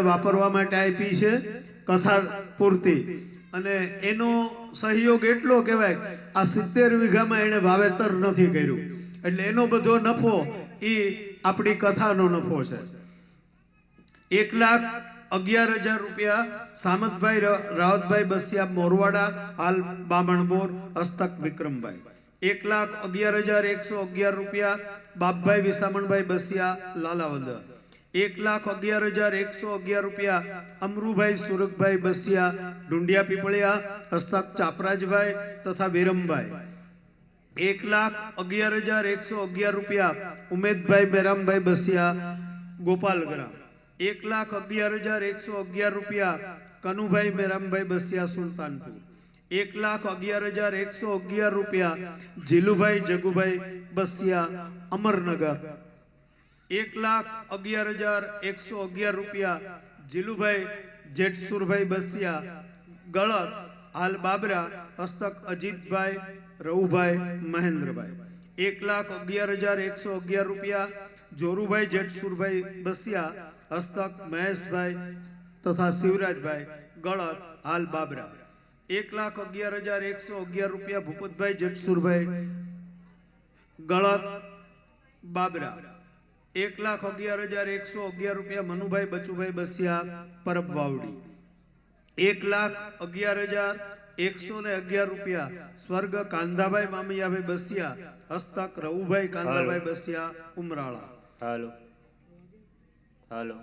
વાપરવા માટે આપી છે, કથા પૂરતી. અને એનો સહયોગ એટલો કહેવાય, આ સિત્તેર વીઘામાં એણે વાવેતર નથી કર્યું. એટલે એનો બધો નફો એ આપણી કથાનો નફો છે. એક લાખ અગિયાર હજાર રૂપિયા સામતભાઈ રાવતભાઈ બસિયા મોરવાડા, હાલ બામણબોર, હસ્તક વિક્રમભાઈ. એક લાખ અગિયાર હજાર એકસો અગિયાર રૂપિયા બાપભાઈ વિસામણભાઈ બસિયા લાલાવદર. એક લાખ અગિયાર હજાર એકસો અગિયાર રૂપિયા અમરુભાઈ સુરખભાઈ બસિયા ડુંડિયા પીપળિયા હસ્તક ચાપરાજભાઈ તથા વિરમભાઈ એક લાખ અગિયાર હજાર એકસો અગિયાર રૂપિયા ઉમેદભાઈ બેરામભાઈ બસિયા ગોપાલગ્રામ એક લાખ અગિયાર હજાર એકસો અગિયાર રૂપિયા કનુભાઈ બેરામભાઈ બસિયા સુલતાનપુર એક લાખ અગિયાર હજાર એકસો અગિયાર રૂપિયા જીલુભાઈ જગુભાઈ બસિયા અમરનગર એક લાખ અગિયાર હજાર એકસો અગિયાર રૂપિયા જીલુભાઈ જેઠસુરભાઈ બસિયા ગળત હાલ બાબરા હસ્તક અજીતભાઈ રવુભાઈ મહેન્દ્રભાઈ એક લાખ અગિયાર હજાર એકસો અગિયાર રૂપિયા જોરુભાઈ જેઠસુરભાઈ બસિયા હસ્તક મહેશભાઈ તથા શિવરાજભાઈ ગળત હાલ બાબરા એક લાખ અગિયાર હજાર એકસો અગિયાર રૂપિયા ભૂપતભાઈ જેઠસુરભાઈ ગળત બાબરા એક લાખ અગિયાર હજાર એકસો અગિયાર રૂપિયા મનુભાઈ બચુભાઈ બસિયા પરબ વાવડી. એક લાખ અગિયાર હજાર એકસો ને અગિયાર રૂપિયા સ્વર્ગ કાંધાભાઈ મામિયાભાઈ બસિયા હસ્તક રવુભાઈ કાંધાભાઈ બસિયા ઉમરાળા. હાલો. હાલો.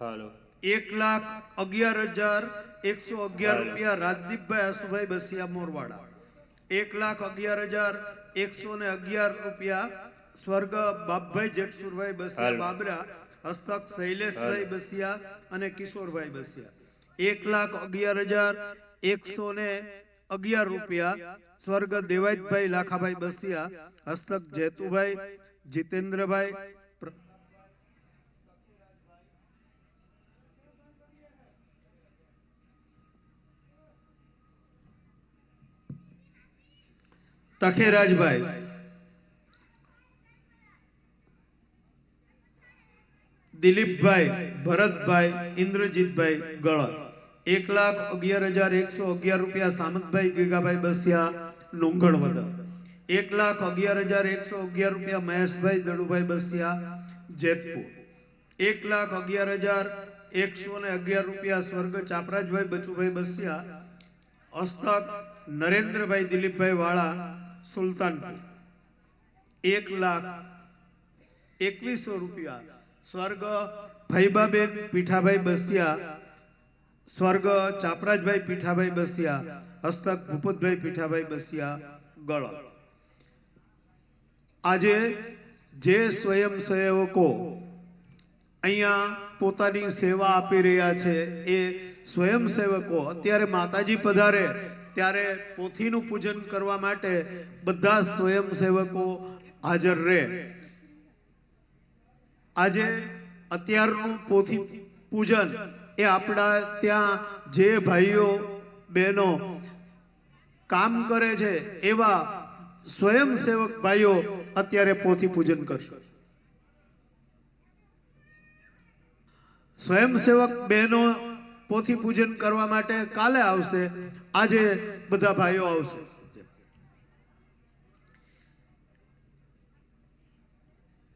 હાલો. એક લાખ અગિયાર હજાર એકસો અગિયાર રૂપિયા રાજદીપભાઈ અસુભાઈ બસિયા મોરવાડા. એક લાખ અગિયાર હજાર એકસો ને અગિયાર રૂપિયા સ્વર્ગ બાપભાઈ જેઠસુરભાઈ બસિયા બાબરા હસ્તક શૈલેષભાઈ બસિયા અને કિશોરભાઈ બસિયા. એક લાખ અગિયાર હજાર એકસો ને અગિયાર રૂપિયા સ્વર્ગ દેવાયતભાઈ લાખાભાઈ બસિયા હસ્તક જેતુભાઈ જીતેન્દ્રભાઈ તખેરાજભાઈ. દિલીપભાઈ, ભરતભાઈ, ઇન્દ્રજીતભાઈ ગળત. એક લાખ અગિયાર હજાર એકસો અગિયાર રૂપિયા સામંતભાઈ ગીગાભાઈ બસિયા નુંગણવદર એક લાખ અગિયાર હજાર એકસો અગિયાર રૂપિયા મહેશભાઈ દડુભાઈ બસિયા, જેતપુર. એક લાખ અગિયાર હજાર એકસો ને અગિયાર રૂપિયા સ્વર્ગ ચાપરાજભાઈ બચુભાઈ બસિયા, હસ્તક નરેન્દ્રભાઈ દિલીપભાઈ વાળા, સુલતાનપુર. એક લાખ એકવીસો રૂપિયા સ્વર્ગ ફૈબાબેન પીઠાભાઈ બસિયા, સ્વર્ગ, ચાપરાજભાઈ પીઠાભાઈ બસિયા, હસ્તક ભૂપતભાઈ પીઠાભાઈ બસિયા, ગળ. આજે જે સ્વયંસેવકો અહીંયા પોતાની સેવા આપી રહ્યા છે, એ સ્વયંસેવકો અત્યારે માતાજી પધારે ત્યારે પોથીનું પૂજન કરવા માટે બધા સ્વયંસેવકો હાજર રહે. આજે અત્યારનું પોથી પૂજન એ આપણા ત્યાં જે ભાઈઓ, બહેનો કામ કરે છે, એવા સ્વયંસેવક ભાઈઓ અત્યારે પોથી પૂજન કરશે. સ્વયંસેવક બહેનો પોથી પૂજન કરવા માટે કાલે આવશે, આજે બધા ભાઈઓ આવશે.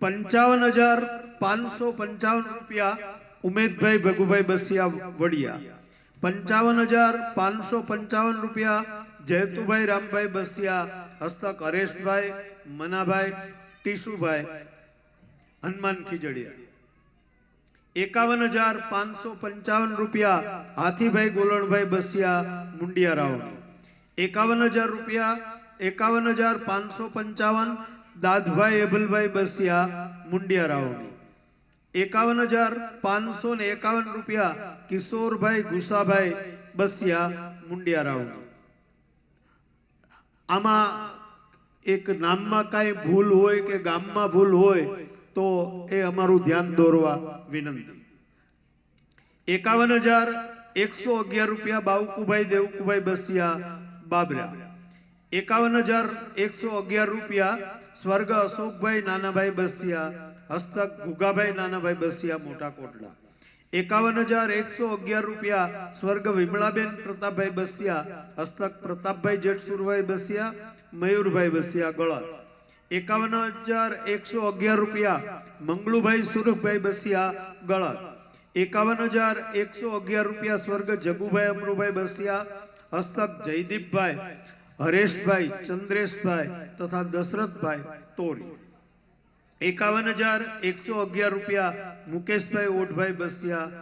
પંચાવન હજાર પાંચસો પંચાવન રૂપિયા ઉમેદભાઈ ભગુભાઈ બસિયા વડિયા. પંચાવન હજાર પાંચસો પંચાવન રૂપિયા જયતુભાઈ રામભાઈ બસિયા, હસ્તક હરેશભાઈ, મનાભાઈ, ટીશુભાઈ, હનુમાન ખીજડીયા. એકાવન હજાર પાંચસો પંચાવન રૂપિયા હાથીભાઈ ગોલણભાઈ બસિયા મુંડિયા રાવણી એકાવન હજાર રૂપિયા એકાવન હજાર પાંચસો પંચાવન દાદભાઈ એબલભાઈ બસિયા મુંડિયા રાવણી એકાવન હજાર પાંચસો ને એકાવન રૂપિયા કિશોરભાઈ ગુસાભાઈ બસિયા મુંડિયા રાવણી આમાં એક નામમાં કાંઈ ભૂલ હોય કે ગામમાં ભૂલ હોય તો એ અમારું ધ્યાન દોરવા વિનંતી. એકાવન હજાર એકસો અગિયાર રૂપિયા બાવકુભાઈ દેવકુભાઈ બસિયા બાબરા. એકાવન હજાર એકસો અગિયાર રૂપિયા સ્વર્ગ અશોકભાઈ નાનાભાઈ બસિયા, હસ્તક ગુગાભાઈ નાનાભાઈ બસિયા, મોટા કોટડા. એકાવન હજાર એકસો અગિયાર રૂપિયા સ્વર્ગ વિમળાબેન પ્રતાપભાઈ બસિયા, હસ્તક પ્રતાપભાઈ જેઠસુરભાઈ બસિયા, મયુરભાઈ બસિયા ગળત. એકાવન હજાર એકસો અગિયાર રૂપિયા મંગળુભાઈ સુરભભાઈ બસિયા ગળત. એકાવન હજાર એકસો અગિયાર રૂપિયા સ્વર્ગ જગુભાઈ અમરુભાઈ બસિયા, હસ્તક જયદીપભાઈ હરેશભાઈ, ચંદ્રેશભાઈ તથા દશરથભાઈ તોરી. એકાવન હજાર એકસો અગિયાર રૂપિયા મુકેશભાઈ ઓઢભાઈ બસિયા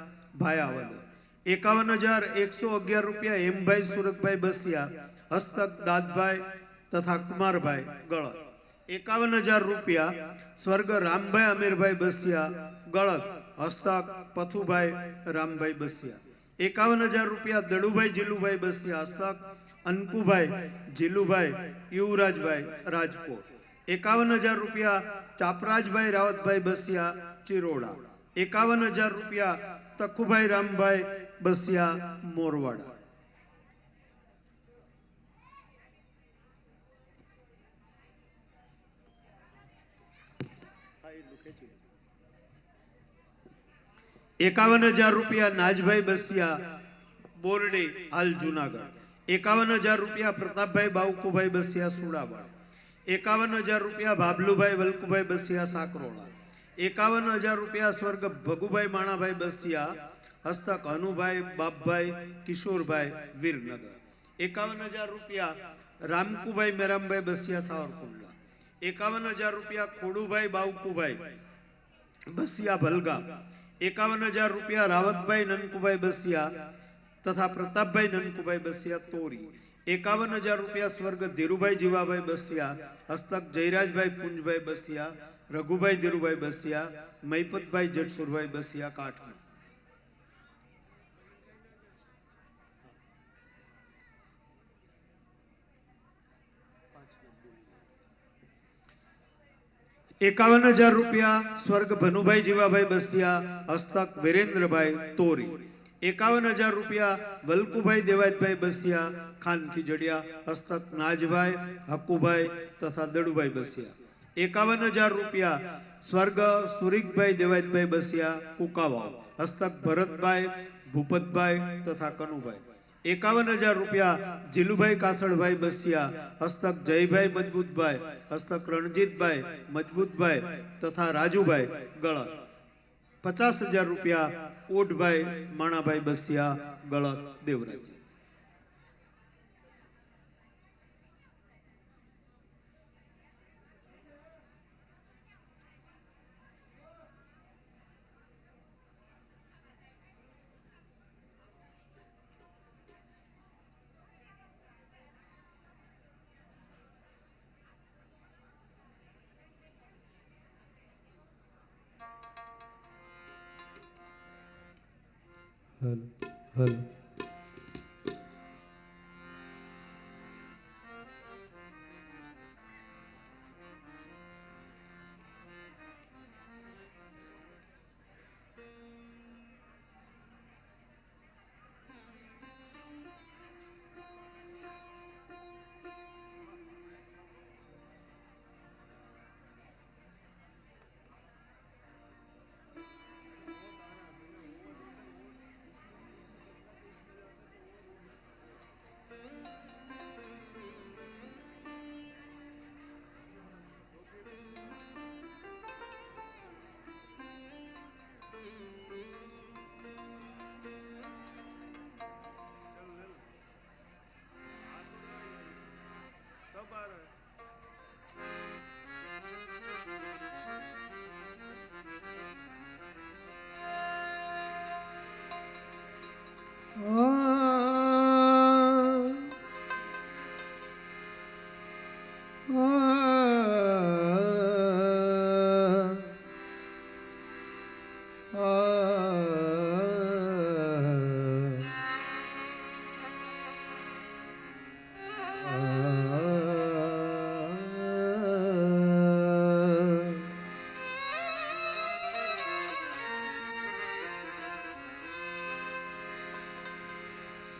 ભાયાવદ એકાવન હજાર એકસો અગિયાર રૂપિયા હેમભાઈ સુરતભાઈ બસિયા હસ્તક દાદભાઈ તથા કુમારભાઈ ગળત એકાવન હજાર રૂપિયા સ્વર્ગ રામભાઈ અમીરભાઈ બસિયા ગળત હસ્તક, પથુભાઈ રામભાઈ બસિયા. એકાવન હજાર રૂપિયા દડુભાઈ જીલુભાઈ બસિયા હસ્તક અનકુભાઈ, જીલુભાઈ, યુવરાજભાઈ, રાજકોટ. એકાવન હજાર રૂપિયા ચાપરાજભાઈ, રાવતભાઈ બસિયા, ચિરોડા. એકાવન હજાર રૂપિયા તખુભાઈ, રામભાઈ બસિયા, મોરવાડા. એકાવન હજાર રૂપિયા નાજભાઈ બસિયા, બોરડી, હાલ જુનાગઢ. એકાવન હજાર રૂપિયા પ્રતાપભાઈ બાવકુભાઈ બસિયા સુડાવાડ એકાવન હજાર રૂપિયા ભાબલુભાઈ વલ્કુભાઈ બસિયા સાકરોળા એકાવન હજાર રૂપિયા સ્વર્ગ ભગુભાઈ માણાભાઈ બસિયા હસ્તક હનુભાઈ બાપભાઈ કિશોરભાઈ વીરનગર એકાવન હજાર રૂપિયા રામકુભાઈ મેરામભાઈ બસિયા સાવરકુંડલા એકાવન હજાર રૂપિયા ખોડુભાઈ બાવકુભાઈ બસિયા ભલગા એકાવન હજાર રૂપિયા રાવતભાઈ નનકુભાઈ બસિયા તથા પ્રતાપભાઈ નનકુભાઈ બસિયા તોરી. એકાવન હજાર રૂપિયા સ્વર્ગ ધીરુભાઈ જીવાભાઈ બસિયા, હસ્તક જયરાજભાઈ પુંજભાઈ બસિયા, રઘુભાઈ ધીરુભાઈ બસિયા, મૈપતભાઈ જટસુરભાઈ બસિયા કાઠમાં એકાવન હજાર રૂપિયા સ્વર્ગ ભનુભાઈ જીવાભાઈ બસિયા, હસ્તક વિરેન્દ્રભાઈ તોરી. એકાવન હજાર રૂપિયા વલ્કુભાઈ દેવાયતભાઈ બસિયા, ખાન ખીજડિયા, હસ્તક નાજભાઈ, હક્કુભાઈ તથા દડુભાઈ બસિયા. એકાવન હજાર રૂપિયા સ્વર્ગ સુરીકભાઈ દેવાયતભાઈ બસિયા, કુકાવાવ, હસ્તક ભરતભાઈ, ભૂપતભાઈ તથા કનુભાઈ. એકાવન હજાર રૂપિયા જીલુભાઈ કાથડભાઈ બસિયા, હસ્તક જયભાઈ મજબૂતભાઈ, હસ્તક રણજીતભાઈ મજબૂતભાઈ તથા રાજુભાઈ ગળત. પચાસ હજાર રૂપિયા ઓઢભાઈ માણાભાઈ બસિયા ગળત દેવરાજ હલો હલો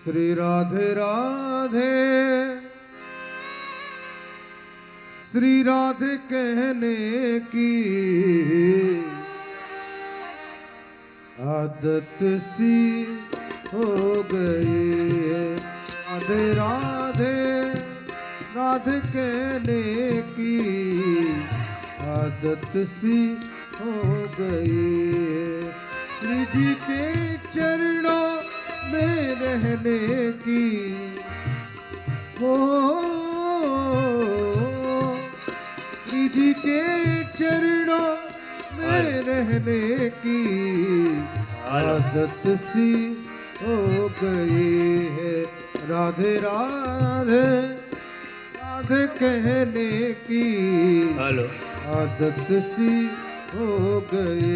श्री राधे राधे। श्री राधे कहने की आदत सी हो गई राधे राधे राधे कहने की आदत सी हो गई श्री जी के चरणों रहने की। हो के चरणों में रहने की आदत सी हो गई है। राधे राधे राधे कहने की હાલો आदत सी हो गई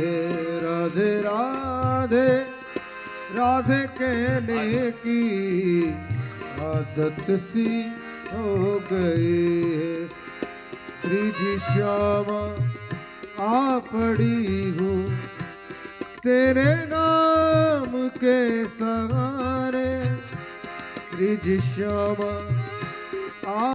है। राधे राधे राधे कहने की आदत सी हो गई श्री जी श्यामा आ पड़ी हूँ। तेरे नाम के सहारे श्री जी श्यामा आ